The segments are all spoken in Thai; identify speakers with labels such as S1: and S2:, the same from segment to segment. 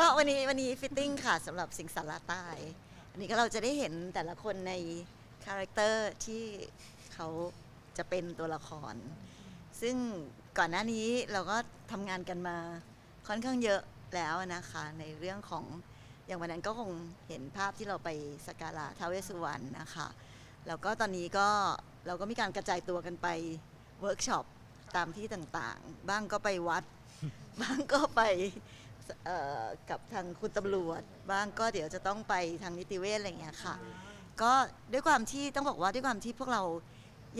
S1: ก็วันนี้วันนี้ฟิตติ้งค่ะสำหรับสิงสาราใต้อันนี้ก็เราจะได้เห็นแต่ละคนในคาแรคเตอร์ที่เขาจะเป็นตัวละคร ซึ่งก่อนหน้านี้เราก็ทำงานกันมาค่อนข้างเยอะแล้วนะคะในเรื่องของอย่างวันนั้นก็คงเห็นภาพที่เราไปสักการะท้าวเวสสุวรรณนะคะแล้วก็ตอนนี้ก็เราก็มีการกระจายตัวกันไปเวิร์กช็อปตามที่ต่างๆ บ้างก็ไปวัด บ้างก็ไป กับทางคุณตำรวจบ้างก็เดี๋ยวจะต้องไปทางนิติเวชอะไรอย่างเงี้ยค่ะ ก็ด้วยความที่ต้องบอกว่าด้วยความที่พวกเรา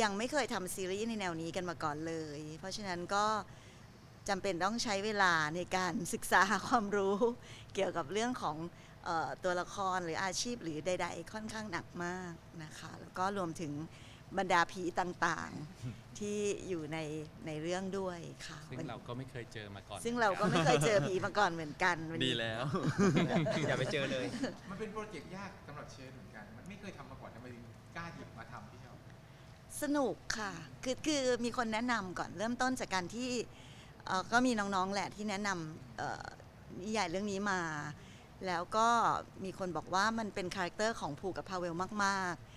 S1: ยังไม่เคยทำซีรีส์ในแนวนี้กันมาก่อนเลย เพราะฉะนั้นก็จำเป็นต้องใช้เวลาในการศึกษาความรู้ เกี่ยวกับเรื่องของออตัวละครหรืออาชีพหรือใด ๆ ค่อนข้างหนักมากนะคะ แล้วก็รวมถึง บรรดาผีต่างๆ ที่อยู่ในในเรื่องด้วยค่ะ
S2: ซึ่งเราก็ไม่เคยเจอมาก่อน
S1: ซึ่งเราก็ไม่เคยเจอผีมาก่อนเหมือนกันน
S2: ดี
S1: นี้
S2: แล้ว
S3: อย่าไปเจอเลย
S4: มันเป็นโปรเจกต์ยากสำหรับเชนเหมือนกัน มันไม่เคยทำมาก่อนทำไมถึงกล้าหยิบมาทำพี่ชอบ
S1: สนุกค่ะ คือคือมีคนแนะนำก่อนเริ่มต้นจากการที่เอ่อก็มีน้องๆแหละที่แนะนำเอ่อนิยายเรื่องนี้มา แล้วก็มีคนบอกว่ามันเป็นคาแรคเตอร์ของภูกับพาเวลมากๆ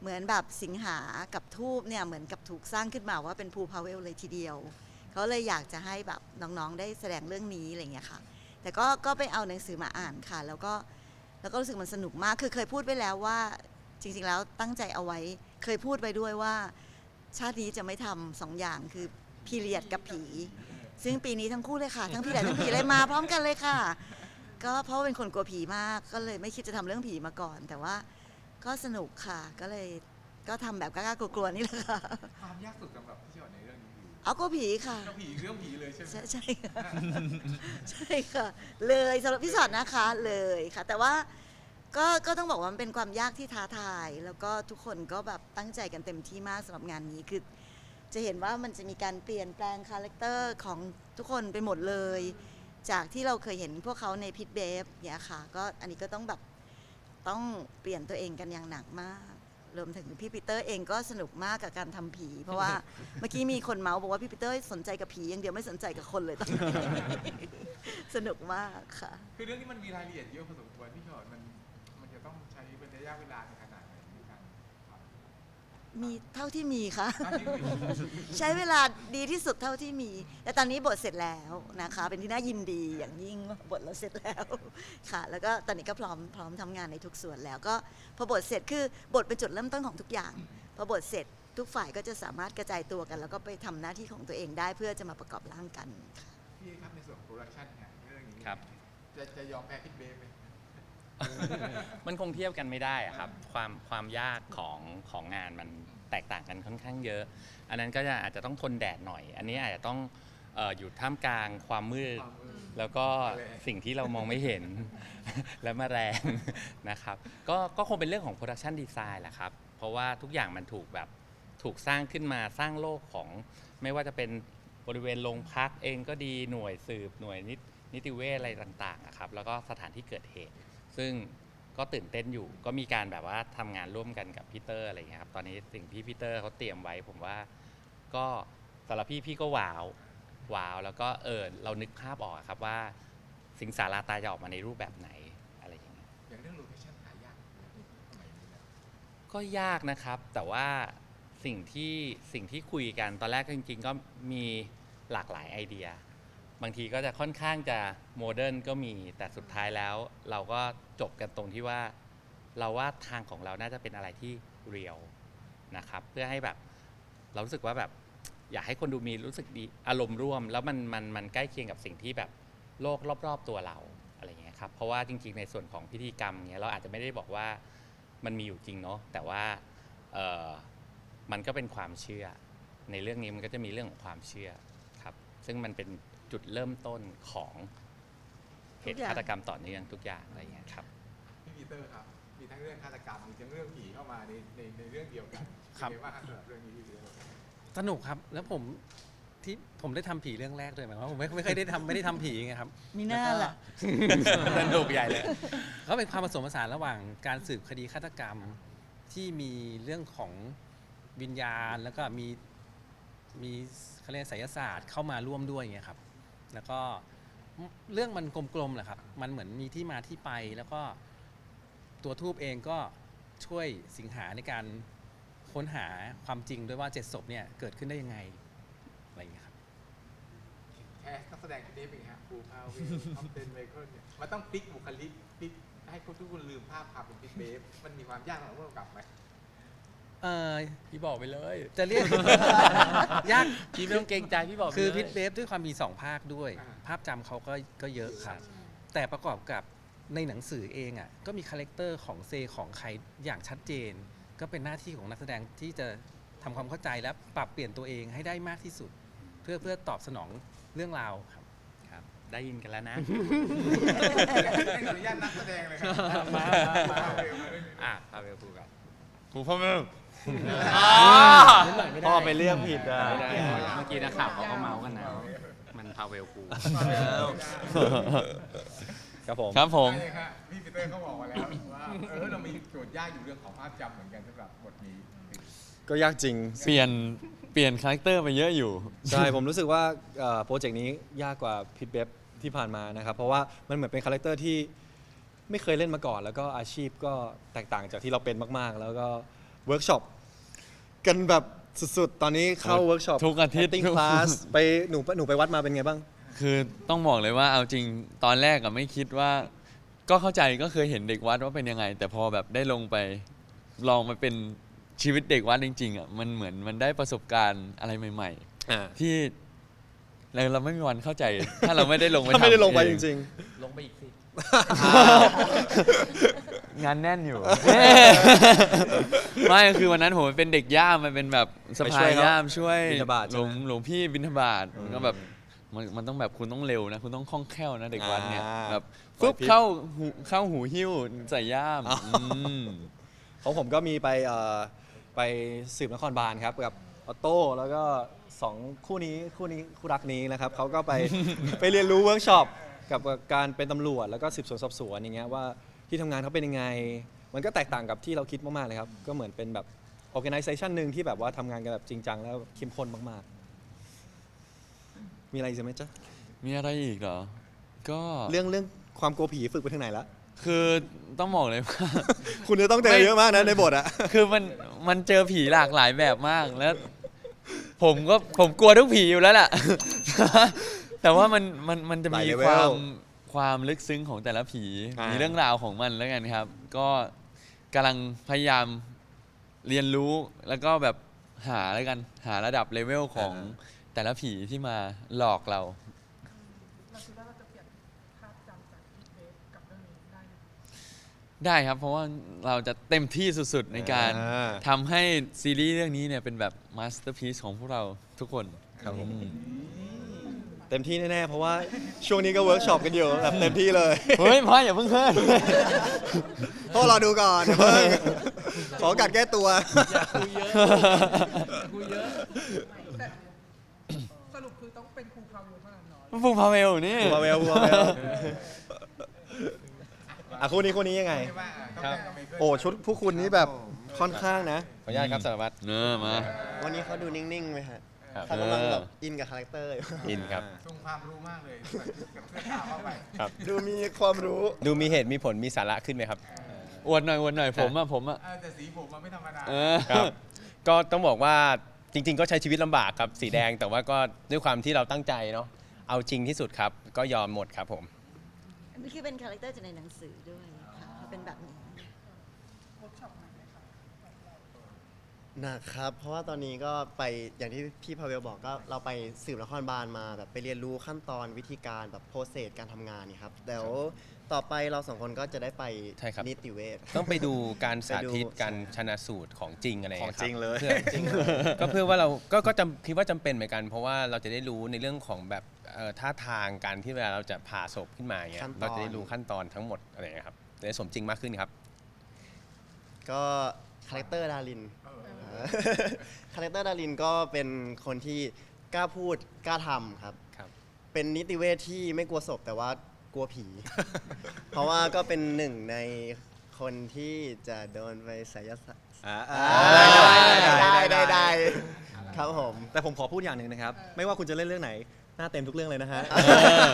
S1: เหมือนแบบสิงหากับทูบเนี่ยเหมือนกับถูกสร้างขึ้นมาว่าเป็นภูพาเวลเลยทีเดียว เขาเลยอยากจะให้แบบน้องๆได้แสดงเรื่องนี้อะไรอย่างเงี้ยค่ะ แต่ก็ก็ไปเอาหนังสือมาอ่านค่ะ แล้วก็แล้วก็รู้สึกมันสนุกมากคือเคยพูดไว้แล้วว่าจริงๆแล้วตั้งใจเอาไว้เคยพูดไว้ด้วยว่า ชาตินี้จะไม่ทำสองอย่างคือพีเรียดกับผี ซึ่งปีนี้ทั้งคู่เลยค่ะ ทั้งพีเรียดทั้งผีเลยมาพร้อมกันเลยค่ะ ก็เพราะเป็นคนกลัวผีมากก็เลยไม่คิดจะทำเรื่องผีมาก่อน แต่ว่า ก็สนุกค่ะก็เลยก็ทำแบบกล้าๆกลัวๆนี่แหละค่ะ
S4: ความยากสุดสำหรับพี่ชอบในเรื่องนี้คือ
S1: เอาก็ผีค่ะ
S4: เรื่องผีเรื่องผีเลยใช่ไหม
S1: ใช่ใช่ค่ะใช่ค่ะ เลยสำหรับพี่ชอตนะคะเลยค่ะ แต่ว่าก็ก็ต้องบอกว่ามันเป็นความยากที่ท้าทาย แล้วก็ทุกคนก็แบบตั้งใจกันเต็มที่มากสำหรับงานนี้คือ จะเห็นว่ามันจะมีการเปลี่ยนแปลงคาแรคเตอร์ของทุกคนไปหมดเลย จากที่เราเคยเห็นพวกเขาในพิทเบฟเนี่ยค่ะ ก็อันนี้ก็ต้องแบบ ต้องเปลี่ยนตัวเองกันอย่างหนักมาก รวมถึงพี่ปีเตอร์เองก็สนุกมากกับการทำผี เพราะว่า เมื่อกี้มีคนเมาส์บอกว่าพี่ปีเตอร์สนใจกับผีอย่างเดียวไม่สนใจกับคนเลยตอนนี้ สนุกมากค่ะ
S4: คือเรื่องนี้มันมีรายละเอียดเยอะพอสมควรพี่ชอบมันมันจะต้องใช้เป็นระยะเวลาในขนาดไหนในการทำ
S1: มีเท่าที่มีค่ะ
S4: อะที่มี
S1: ใช้เวลาดีที่สุดเท่าที่มีแต่ตอนนี้บทเสร็จแล้วนะคะ เป็นที่น่ายินดีอย่างยิ่งว่าบทเราเสร็จแล้วค่ะ แล้วก็ตอนนี้ก็พร้อมพร้อมทำงานในทุกส่วนแล้วก็พอบทเสร็จคือบทเป็นจุดเริ่มต้นของทุกอย่างพอบทเสร็จทุกฝ่ายก็จะสามารถกระจายตัวกัน แล้วก็ไปทำหน้าที่ของตัวเองได้เพื่อจะมาประกอบร่างกันค่ะ
S4: พี่ครับในส่วนของโปรดักชันเนี่ยเรื่องนี้
S2: ครับ
S4: จะจะยอมแพ้พิทเบฟไหม
S2: มันคงเทียบกันไม่ได้อะครับ ความความยากของของงานมันแตกต่างกันค่อนข้างเยอะ อันนั้นก็จะอาจจะต้องทนแดดหน่อย อันนี้อาจจะต้องเอออยู่ท่ามกลางความมืด แล้วก็สิ่งที่เรามองไม่เห็น และมาแรงนะครับ ก็ก็คงเป็นเรื่องของโปรดักชันดีไซน์แหละครับ เพราะว่าทุกอย่างมันถูกแบบถูกสร้างขึ้นมาสร้างโลกของไม่ว่าจะเป็นบริเวณโรงพักเองก็ดีหน่วยสืบหน่วยนิตนิติเวชอะไรต่างๆอะครับ แล้วก็สถานที่เกิดเหตุ ซึ่งก็ตื่นเต้นอยู่ ก็มีการแบบว่าทำงานร่วมกันกับพีเตอร์อะไรอย่างเงี้ยครับ ตอนนี้สิ่งที่พีเตอร์เขาเตรียมไว้ ผมว่าก็สำหรับพี่พี่ก็ว้าวว้าว แล้วก็เออเรานึกภาพออกอะครับว่า สิงสาราตายจะออกมาในรูปแบบไหนอะไรอย่างเงี้ย
S4: อย่างเรื่องโลเคชั่นหายากในสมัยนี้นะ
S2: ก็ยากนะครับ แต่ว่าสิ่งที่สิ่งที่คุยกันตอนแรกก็จริงๆ ก็มีหลากหลายไอเดีย บางทีก็จะค่อนข้างจะโมเดิร์นก็มีแต่สุดท้ายแล้ว เราก็จบกันตรงที่ว่า เราว่าทางของเราน่าจะเป็นอะไรที่เรียลนะครับ เพื่อให้แบบเรารู้สึกว่าแบบอยากให้คนดูมีรู้สึกดีอารมณ์ร่วม แล้วมันมันมันใกล้เคียงกับสิ่งที่แบบโลกรอบๆตัวเราอะไรเงี้ยครับเพราะว่าจริง ๆ ในส่วนของพิธีกรรมเงี้ยเราอาจจะไม่ได้บอกว่ามันมีอยู่จริงเนาะแต่ว่าเออมันก็เป็นความเชื่อ ในเรื่องนี้มันก็จะมีเรื่องของความเชื่อครับซึ่งมันเป็น จุดเริ่มต้นของเห
S1: ทุ
S2: ตุ
S1: กอย่าง
S2: ฆาตกรรมต่อเนื่องทุกอย่างอะไรอย่างเงี้ยครับ
S4: พี่ปีเตอร์ครับ มีทั้งเรื่องฆาตกรรมมีทั้งเรื่องผีเข้ามาในในในเรื่องเดียวกัน
S3: ครับ
S4: เป็นไงบ้างครับสำหรับเรื่องนี้พี่ปีเตอร์
S3: สนุกครับ แล้วผมที่ผมได้ทำผีเรื่องแรกเลยหมายความว่าผมไม่ไม่เคยได้ทำไม่ได้ทำผีไงครับ
S1: มีหน้าล่ะ
S2: สนุกใหญ่เลย
S3: ก็เป็นความผสมผสานระหว่างการสืบคดีฆาตกรรมที่มีเรื่องของวิญญาณแล้วก็มีมีเขาเรียกไสยศาสตร์เข้ามาร่วมด้วยไงครับ แล้วก็เรื่องมันกลมๆแหละครับ มันเหมือนมีที่มาที่ไปแล้วก็ตัวทูบเองก็ช่วยสิงหาในการค้นหาความจริงด้วยว่าเจ็ดศพเนี่ยเกิดขึ้นได้ยังไงอะไรอย่างเงี้ยครับ
S4: แคสนักแสดงคนนี้เป็นไงฮะปูพาวเวลท็อปเทนไมเคิลเนี่ยมันต้องพลิกบุคลิกพลิกให้ทุกคนลืมภาพภาพเป็นพิทเบฟมันมีความยากหรับผู้กำกับไหม
S3: เออ
S2: พี่บอกไปเลย
S3: จะเรียก ยาก
S2: พี่ไม่ต้องเกรงใจพี่บอกไป
S3: คือ
S2: เลย
S3: พิทเบฟด้วยความมีสองภาคด้วยภาพจำเขาก็ก็เยอะครับ แต่ประกอบกับในหนังสือเองอะก็มีคาแรคเตอร์ของเซของใครอย่างชัดเจน ก็เป็นหน้าที่ของนักแสดงที่จะทำความเข้าใจและปรับเปลี่ยนตัวเองให้ได้มากที่สุด เพื่อเพื่อตอบสนองเรื่องราวครับ
S2: ครับ ได้ยินกันแล้วนะ
S4: ให้อนุญาตนักแสดงเลยครับ
S2: มามา มา
S4: พาวเวลมาด้วย
S2: อะพาเวลพูดก่อน
S5: ผูพ่อแม่
S3: ไม่ได้
S5: พ่อไปเรียกผิดอะ
S2: ไม่ได้เมื่อกี้นักข่าวเขาก็เมาส์กันนะมันพาเวลกู
S5: ครับผม
S6: ครับผม
S4: ใช่ครับพี่ปีเตอร์เขาบอกมาแล้วว่าเออเรามีโจทย์ยากอยู่เรื่องของภาพจำเหมือนกันสำหรับบทนี้
S5: ก็ยากจริง
S6: เปลี่ยน เปลี่ยนคาแรคเตอร์ไปเยอะอยู่
S5: ใช่ ผมรู้สึกว่าเอ่อโปรเจกต์นี้ยากกว่าพิทเบฟที่ผ่านมานะครับ เพราะว่ามันเหมือนเป็นคาแรคเตอร์ที่ ไม่เคยเล่นมาก่อน แล้วก็อาชีพก็แตกต่างจากที่เราเป็นมาก ๆ แล้วก็เวิร์กช็อปกันแบบสุดๆ ตอนนี้เข้าเวิร์กช็อป
S6: ทุกอาทิตย์
S5: ติ้งคลาสไปหนูหนูไปวัดมาเป็นไงบ้าง
S6: คือต้องบอกเลยว่าเอาจริงตอนแรกอะไม่คิดว่า ก็เข้าใจก็เคยเห็นเด็กวัดว่าเป็นยังไง แต่พอแบบได้ลงไปลองมาเป็นชีวิตเด็กวัดจริงๆอะมันเหมือนมันได้ประสบการณ์อะไรใหม่
S5: อ่า
S6: ๆที่เราเราไม่มีวันเข้าใจ ถ้าเราไม่ได้ลงไป
S5: ถ้าไม่ได้ลงไป
S6: ทำ
S5: จ
S6: เอ
S5: ริง
S2: ลงไปอีกสิ
S6: งานแน่นอยู่ ไม่คือวันนั้นผมเป็นเด็กย่ามมันเป็นแบบสะ
S5: ไปช่
S6: พา
S5: วย
S6: ย
S5: เขา
S6: ย่ามช่วย
S5: บิณฑบาต
S6: ห
S5: ใช่
S6: ล
S5: ไหม
S6: วงหลวงพี่บิณฑบาตมันก็แบบมันมันต้องแบบคุณต้องเร็วนะ คุณต้องคล่องแคล่วนะเด็กวัดเนี่ย
S5: อ่า
S6: แบบ
S5: ปล่อย
S6: ฟึบ
S5: พิษ
S6: เข้าหูเข้าหูหิ้วใส่ย่าม
S5: อ๋ออื
S6: ม
S5: ๆของผมก็มีไปเอ่อไปสืบนครบาลครับกับออโต้แล้วก็สองคู่นี้คู่นี้คู่รักนี้นะครับเขาก็ไป ไปเรียนรู้เวิร์กช็อป กับการเป็นตำรวจแล้วก็สืบสวนสอบสวนอย่างเงี้ยว่าที่ทำงานเขาเป็นยังไง มันก็แตกต่างกับที่เราคิดมากๆเลยครับก็เหมือนเป็นแบบ organization หนึ่งที่แบบว่าทำงานกันแบบจริงจังแล้วเข้มข้นมากๆ มีอะไรอีกไหมจ๊ะ
S6: มีอะไรอีกเหรอ ก็
S5: เรื่องเรื่องความกลัวผีฝึกไปทางไหนละ
S6: คือต้องบอกเลยว่า
S5: คุณจะต้องเจอเยอะมากนะในบทอะ
S6: คือมันมันเจอผีหลากหลายแบบมากแล้ว ผมก็ผมกลัวทุกผีอยู่แล้วแหละ แต่ว่ามันมันมันจะ
S5: หลาย
S6: มี
S5: เลเวล
S6: ความความลึกซึ้งของแต่ละผี
S5: อ่ามี
S6: มีเรื่องราวของมันแล้วกันครับ ก็กำลังพยายามเรียนรู้แล้วก็แบบหาแล้วกันหาระดับเลเวลของแต่ละผีที่มาหลอกเรา
S7: เราคิดว่าเราจะเปลี่ยนภาพจำจากพีเบฟกับเรื่องนี้ได้ไหม
S6: ได้ครับ เพราะว่าเราจะเต็มที่สุดๆในการ
S5: อ่า
S6: ทำให้ซีรีส์เรื่องนี้เนี่ยเป็นแบบมาสเตอร์พีซของพวกเราทุกคน
S5: ครับผม
S6: อืม
S5: เต็มที่แน่ๆ เพราะว่าช่วงนี้ก็เวิร์กช็อปกันอยู่แบบเต็มที่เลย
S6: เฮ้ยพ่ออย่าเพิ่งเพิ่ม
S5: พวกเราดูก่อนอย่าเพิ่งขอกัดแก้ตัว
S7: แต่สรุปคือต้องเป็นครูพาวิวเท่านั้นเนาะ
S6: ฟูพาเวลนี่
S5: บัวเวลบัวเวลอะคู่นี้คู่นี้ยังไง
S4: ไม่ว่าต้องแต่งกับไมเคิล
S5: โอ้ชุดผู้คุณนี่แบบค่อนข้างนะ
S8: ขออนุญาตครับสารวัตร
S6: เนอะมา
S8: วันนี้เขาดูนิ่งๆไหมฮะ
S6: ครับ
S8: เขากำลังแบบอินกับคาแรคเตอร์อยู่ อินครับ
S4: ทรงความรู้มากเลยใส่ชุดกับเสื้อขาวเข้าไป
S5: ดูมีความรู้
S8: ดูมีเหตุมีผลมีสาระขึ้นไหมครับ
S6: อวดหน่อยอวดหน่อยผมอะผมอะ
S4: เออแต่สีผมมันไม่ธรรมดา
S6: เออ
S8: ครับ ก็ต้องบอกว่าจริง ๆ ก็ใช้ชีวิตลำบากครับสีแดงแต่ว่าก็ด้วยความที่เราตั้งใจเนาะเอาจริงที่สุดครับ ก็ยอมหมดครับผม
S1: อันนี้คือเป็นคาแรคเตอร์จากในหนังสือด้วยค่ะเป็นแบบนี้
S7: เวิร์กช็อปไหนไหมคะ
S8: หนักครับ เพราะว่าตอนนี้ก็ไปอย่างที่พี่พาเวลบอกก็เราไปสืบนครบาลมาแบบไปเรียนรู้ขั้นตอนวิธีการแบบโปรเซสการทำงานนี่ครับเดี๋ยวต่อไปเราสองคนก็จะได้ไป
S9: ใช่ครับ
S8: นิติเวช
S9: ต้องไปดูการสาธิต
S8: ไปดู
S9: การชนะสูตรของจริงอะไร
S5: ของ
S9: ย่า
S5: จริง
S9: คบ
S5: เลย
S9: พื่อก็เพื่อว่าเราก็ก็จำคิดว่าจำเป็นเหมือนกัน เพราะว่าเราจะได้รู้ในเรื่องของแบบเอ่อท่าทางการที่เวลาเราจะผ่าศพขึ้นมาอย่างเงี้ย
S8: ขั้นตอน
S9: เราจะได้รู้ขั้นตอนทั้งหมดอะไรอย่างเงี้ยครับจะได้สมจริงมากขึ้นครับ
S8: ก็คาแรคเตอร์ดาริน คาแรคเตอร์ดารินก็เป็นคนที่กล้าพูดกล้าทำครับ
S9: ครับ
S8: เป็นนิติเวชที่ไม่กลัวศพแต่ว่ากลัวผี เพราะว่าก็เป็นหนึ่งในคนที่จะโดนไปไสยศาสตร์
S5: อ่า
S8: ได้ได้ได้ได้ ครับผม
S5: แต่ผมขอพูดอย่างหนึ่งนะครับ ไม่ว่าคุณจะเล่นเรื่องไหน หน้าเต็มทุกเรื่องเลยนะฮะ
S6: เออ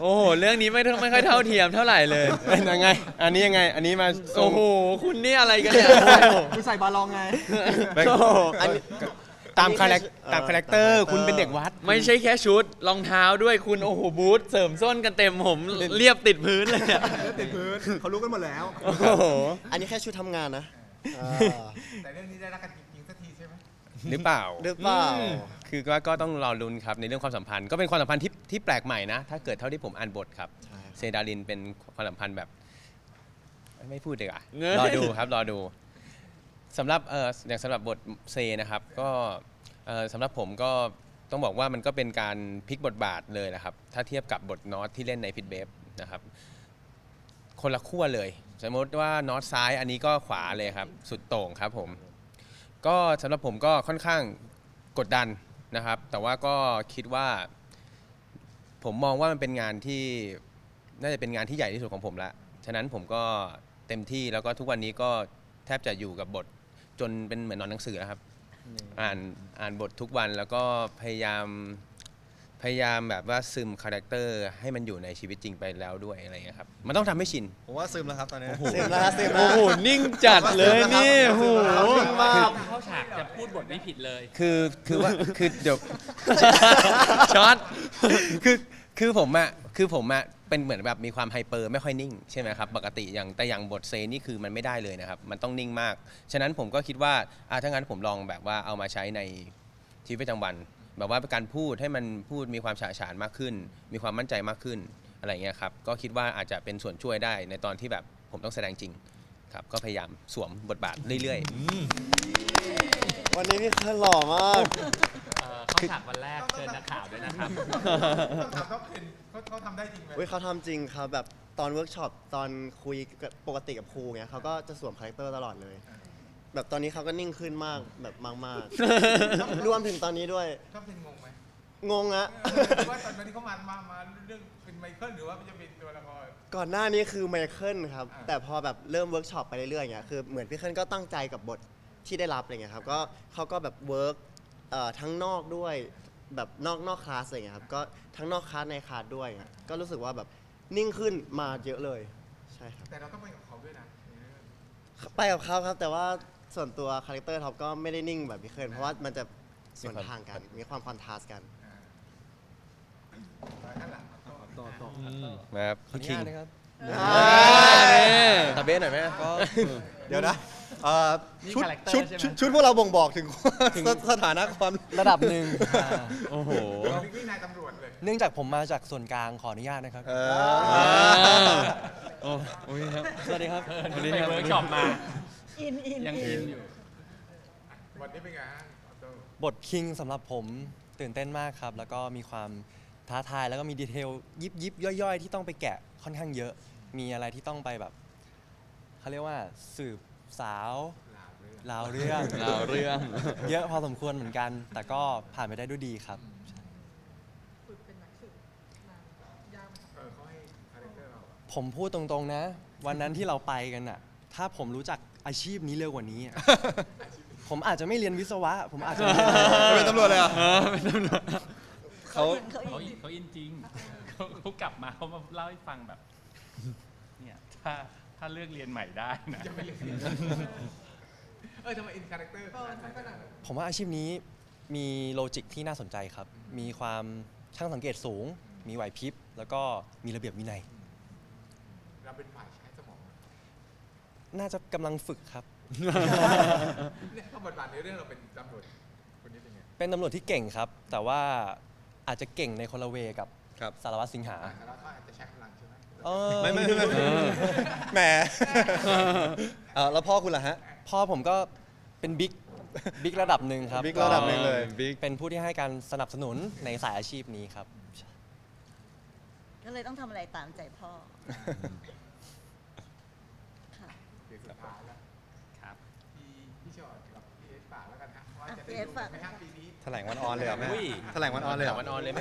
S6: โอ้โห เรื่องนี้ไม่ไม่ค่อยเท่าเทียมเท่าไหร่เลย
S9: เป็นยังไง อันนี้ยังไง อันนี้มาทรง
S6: โอ้โห คุณนี่อะไรกันเนี่ย
S5: คุณใส่บาลองไง
S9: เป็น
S8: อันนี้
S9: ตามคาแรค
S8: เออ
S9: ตามคาแรคเตอร์ คุณเป็นเด็กวัด
S6: ไม่ใช่แค่ชุดรองเท้าด้วยคุณโอ้โหบูทเสริมส้นกันเต็มผมเรียบติดพื้นเลยอะ
S5: ติดพื้นเขารู้กันหมดแล้ว
S9: โอ้โห
S8: อันนี้แค่ชุดทำงานนะอ่า
S4: แต่เรื่องนี้ได้รักกันจริงๆสักทีใช่ไหม
S9: หรือเปล่า
S8: หรือเปล่า
S9: อืมคือก็ก็ต้องรอลุ้นครับในเรื่องความสัมพันธ์ ก็เป็นความสัมพันธ์ที่ที่แปลกใหม่นะ ถ้าเกิดเท่าที่ผมอ่านบทครับ
S8: ใช่ครับ
S9: เซดารินเป็นความสัมพันธ์แบบ ไม่พูดดีกว่า
S6: เงย
S9: รอดูครับ รอดูสำหรับเอออย่างสำหรับบทเซนะครับ ก็เอ่อสำหรับผมก็ต้องบอกว่ามันก็เป็นการพลิกบทบาทเลยนะครับ ถ้าเทียบกับบทนอตที่เล่นในพิทเบฟนะครับ คนละขั้วเลย สมมติว่านอตซ้ายอันนี้ก็ขวาเลยครับ สุดโต่งครับผม ก็สำหรับผมก็ค่อนข้างกดดันนะครับ แต่ว่าก็คิดว่า ผมมองว่ามันเป็นงานที่น่าจะเป็นงานที่ใหญ่ที่สุดของผมละฉะนั้นผมก็เต็มที่แล้วก็ทุกวันนี้ก็แทบจะอยู่กับบทจนเป็นเหมือนนอนหนังสือแล้วครับ อ่านอ่านบททุกวันแล้วก็พยายาม พยายามแบบว่าซึมคาแรคเตอร์ให้มันอยู่ในชีวิตจริงไปแล้วด้วยอะไรอย่างเงี้ยครับมันต้องทำให้ชิน
S5: ผมว่าซึมแล้วครับตอนนี้
S8: เต็มแล้วฮะเต็มแล้
S6: โอ้
S8: ว
S6: โห นิ่งจัดเลยนี่โอ้โห
S8: มาก
S2: เข้าฉากจะพูดบทไม่ผิดเลย
S9: คือคือว่า คือเดี๋ยว
S6: ช็อต
S9: คือคือผมอะคือผมอะเป็นเหมือนแบบมีความไฮเปอร์ไม่ค่อยนิ่งใช่ไหมครับปกติอย่างแต่อย่างบทเซนี่คือมันไม่ได้เลยนะครับ มันต้องนิ่งมาก ฉะนั้นผมก็คิดว่าอะถ้างั้นผมลองแบบว่าเอามาใช้ในชีวิตประจำวัน แบบว่าเป็นการพูดให้มันพูดมีความฉาฉานมากขึ้น มีความมั่นใจมากขึ้นอะไรอย่างเงี้ยครับก็คิดว่าอาจจะเป็นส่วนช่วยได้ในตอนที่แบบผมต้องแสดงจริงครับก็พยายามสวมบทบาทเรื่อยๆ
S8: วันนี้พี่เคยหล่อมาก
S2: เข้าฉากวันแรกเชิญนักข่าวด้วยนะครับ
S4: ต้องถามเขาเป็นเขาเขาทำได้จริงไหม
S8: เว้ยเขาทำจริงครับแบบตอนเวิร์กช็อปตอนคุยกับปกติกับครูเงี้ยเขาก็จะสวมคาแรคเตอร์ตลอดเลย แบบตอนนี้เขาก็นิ่งขึ้นมากแบบมากๆ รวมถึงตอนนี้ด้วย
S4: ชอบเป็นงงไหม
S8: งงอะ
S4: ว่าตอนนี้เขามามามาเรื่องเป็นไมเคิลหรือว่ามันจะเป็นตัวละคร
S8: ก่อนหน้านี้คือไมเคิลครับ
S4: อ่า
S8: แต่พอแบบเริ่มเวิร์กช็อปไปเรื่อยๆอย่างเงี้ยคือเหมือนพี่เคิลก็ตั้งใจกับบทที่ได้รับอะไรเงี้ยครับก็เขาก็แบบเวิร์กเอ่อทั้งนอกด้วยแบบนอกนอกคลาสอะไรเงี้ยครับก็ทั้งนอกคลาสในคลาสด้วยเงี้ยก็รู้สึกว่าแบบนิ่งขึ้นมาเยอะเลยใช่ครับ
S4: แต่เราต้องไปกับเขาด้วยนะในเรื่อง
S8: ไปกับเขาครับแต่ว่า ส่วนตัวคาแรคเตอร์ท็อปก็ไม่ได้นิ่งแบบพี่เคิลเพราะว่ามันจะสวนทางกัน มีความคอนทราสต์กัน
S4: อ่าข้างหลังต่อ
S5: ต่อต่อ
S9: แบบพี่คิง
S5: ตาเบสหน่อยไหมก็เดี๋ยวนะเอ่อชุดชุดชุดชุดพวกเราบ่งบอกถึงสสถานะความ
S10: ระดับหนึ่ง
S6: โอ้โห
S4: เราพี่นายตำรวจเลย
S10: เนื่องจากผมมาจากส่วนกลางขออนุญาตนะครับ
S5: เอ
S6: อ่า
S5: อ
S6: โอ้โอ้ยครับ
S10: สวัสดีครับ
S6: สวัสดี
S2: ไป
S6: ครับ
S2: เวิร์กช็อปมา
S1: อินอิน
S2: ยังอินอยู่
S4: วันนี้เป็นไงฮะออโต้
S10: บทคิงสำหรับผมตื่นเต้นมากครับ แล้วก็มีความท้าทายแล้วก็มีดีเทลยิบยิบย่อยๆ ที่ต้องไปแกะค่อนข้างเยอะ มีอะไรที่ต้องไปแบบเขาเรียกว่าสืบสาว
S4: ลาวเรื่อง
S10: ราวเรื่อง
S6: เราเรื่อง
S10: เยอะพอสมควรเหมือนกัน แต่ก็ผ่านไปได้ด้วยดีครับ
S7: ฝึกเป็นนักสืบมายากไหมครับ
S4: เออเขาให้คาแรคเตอร์เราอะ
S10: ผมพูดตรงๆนะ วันนั้นที่เราไปกันน่ะ ถ้าผมรู้จัก อาชีพนี้เร็วกว่านี้อะ ผมอาจจะไม่เรียนวิศวะ ผมอาจจะไม่
S5: เป็นตำรวจเลยเหรอะ
S6: เออเป็นตำรวจ
S1: เขา
S2: เขา
S1: เขา
S2: อินเขาอินจริงเขาเขากลับมาเขามาเล่าให้ฟังแบบ เนี่ยถ้าถ้าเลือกเรียนใหม่ได้นะ
S4: จะไม่เรียนเออทำไมอินคาแรคเตอร์
S7: เออทำขนาดนั้น
S10: ผมว่าอาชีพนี้มีโลจิกที่น่าสนใจครับ มีความช่างสังเกตสูง มีไหวพริบ แล้วก็มีระเบียบวินัย
S4: เราเป็นฝ่ายใช้สมอง
S10: น่าจะกำลังฝึกครับ
S4: เนี่ยเขาบทบาทในเรื่องเราเป็นตำรวจคนนี้เป็นไง
S10: เป็นตำรวจที่เก่งครับ แต่ว่าอาจจะเก่งในคนละเวกับ
S5: ครับ
S10: สารวัตรสิงหา
S4: อ่าแล้วเขาอาจจะใช้กำลังใช่ไหม
S10: เออ
S5: ไม่ไม่ไม่ไม่แหมเอ่อแล้วพ่อคุณล่ะฮะ
S10: พ่อผมก็เป็นบิ๊กบิ๊กระดับหนึ่งครับ
S5: บิ๊กระดับหนึ่งเลย
S6: บิ๊ก
S10: เป็นผู้ที่ให้การสนับสนุนในสายอาชีพนี้ครับ
S1: ก็เลยต้องทำอะไรตามใจพ่อค่ะ
S4: เดี๋ยวสุดท้ายแล้ว
S2: ครับ
S4: พี่พี่ชอดกับพี่เอสฝากแล้ว กันฮะว่า
S1: อะ
S4: จะ
S1: พี่
S4: ได้
S1: เอส
S4: ดู
S1: ฝาก
S4: ไหมฮะปีนี้
S5: แถลงวันออนเลยเหรอแม่
S2: อุ้ย
S5: แถลงวันออนเลยเหรอ
S9: วันออนเลยไหม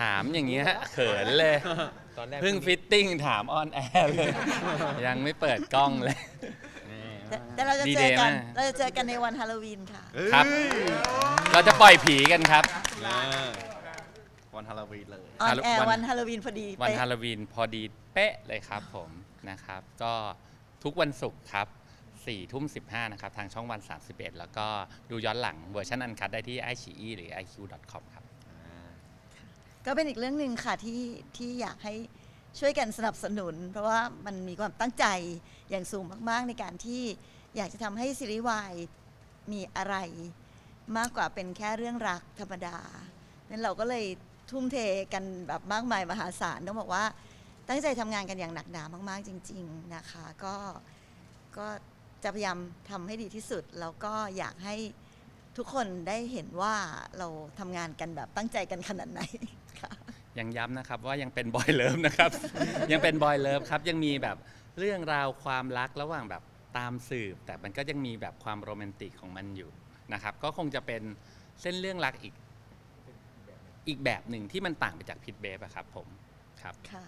S2: ถามอย่างเงี้ยเขินเลย
S9: ตอนแรก
S2: เพิ่งฟิตติ้งถามออนแอร์เลย ยังไม่เปิดกล้องเลย
S1: แต่แต่เราจะ
S2: ดี
S1: เจ
S2: เด
S1: อ
S2: ย์
S1: กัน
S2: มาก
S1: เราจะเจอกันในวันฮาโลวีนค่ะ
S2: ครับ เราจะปล่อยผีกันครับ
S4: นะ
S7: ตุลา
S6: อ่า
S5: วันฮาโลวีนเลย
S1: ออนแอร์
S2: วัน
S1: วันฮาโลวีนพอดี
S2: วัน
S1: เป๊ะ
S2: ฮาโลวีนพอดีเป๊ะเลยครับผมนะครับ ก็ทุกวันศุกร์ครับ 4ทุ่ม15นะครับ ทางช่องวัน 31 แล้วก็ดูย้อนหลังเวอร์ชันอันคัดได้ที่ i อ e หรือ iq.com ครับ
S1: ก็เป็นอีกเรื่องหนึ่งค่ะที่ที่อยากให้ช่วยกันสนับสนุน เพราะว่ามันมีความตั้งใจอย่างสูงมาก ๆ ในการที่อยากจะทำให้ซีรีส์วายมีอะไรมากกว่าเป็นแค่เรื่องรักธรรมดานั้นเราก็เลยทุ่มเทกันแบบมากมายมหาศาลต้องบอกว่าตั้งใจทำงานกันอย่างหนักหนามาก ๆ จริง ๆ นะคะ ก็ก็ จะพยายามทำให้ดีที่สุด แล้วก็อยากให้ทุกคนได้เห็นว่าเราทำงานกันแบบตั้งใจกันขนาดไหนค่ะ
S2: ยังย้ำนะครับว่ายังเป็นบอยเลิฟนะครับ ยังเป็นบอยเลิฟครับ ยังมีแบบเรื่องราวความรักระหว่างแบบตามสืบ แต่มันก็ยังมีแบบความโรแมนติกของมันอยู่นะครับ ก็คงจะเป็นเส้นเรื่องรักอีกอีกแบบหนึ่งที่มันต่างไปจากพิทเบฟอะครับผมครับ
S1: ค่ะ